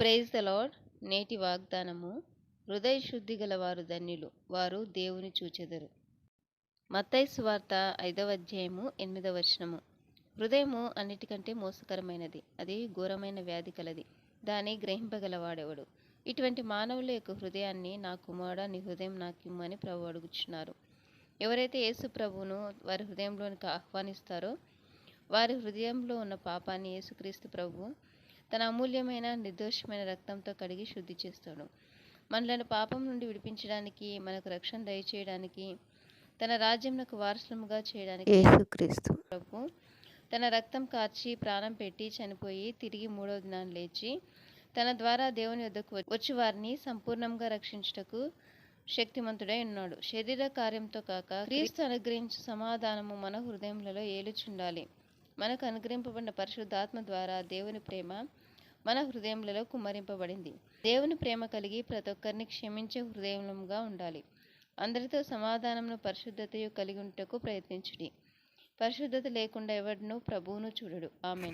Praise the lord నేటి వాగ్దానము హృదయ శుద్ధి గలవారు ధన్యులు. వారు దేవుని చూచెదరు. మత్తయి సువార్త ఐదవ అధ్యాయము ఎనిమిదవ వచనము. హృదయము అన్నిటికంటే మోసకరమైనది. అది ఘోరమైన వ్యాధి కలది. దాన్ని గ్రహింపగలవాడెవడు? ఇటువంటి మానవుల యొక్క హృదయాన్ని నా కుమారుడా నీ హృదయం నాకు ఇమ్మని ప్రభు అడుగుచున్నారు. ఎవరైతే యేసు ప్రభువును వారి హృదయంలోనికి ఆహ్వానిస్తారో వారి హృదయంలో ఉన్న పాపాన్ని యేసుక్రీస్తు ప్రభువు తన అమూల్యమైన నిర్దోషమైన రక్తంతో కడిగి శుద్ధి చేస్తాడు. మనలను పాపం నుండి విడిపించడానికి మనకు రక్షణ దయచేయడానికి తన రాజ్యంకు వారసులముగా చేయడానికి యేసుక్రీస్తు. ప్రభు తన రక్తం కార్చి ప్రాణం పెట్టి చనిపోయి తిరిగి మూడవ దినాన్ని లేచి తన ద్వారా దేవుని వద్దకు వచ్చి వారిని సంపూర్ణంగా రక్షించుటకు శక్తిమంతుడై ఉన్నాడు. శరీర కార్యంతో కాక క్రీస్తు అనుగ్రహించు సమాధానము మన హృదయములలో ఏలుచుండాలి. మనకు అనుగ్రహింపబడిన పరిశుద్ధాత్మ ద్వారా దేవుని ప్రేమ మన హృదయంలో కుమ్మరింపబడింది. దేవుని ప్రేమ కలిగి ప్రతి ఒక్కరిని క్షమించే హృదయంగా ఉండాలి. అందరితో సమాధానమును పరిశుద్ధతయు కలిగి ఉంటకు ప్రయత్నించుడి. పరిశుద్ధత లేకుండా ఎవడును ప్రభువును చూడడు. ఆమె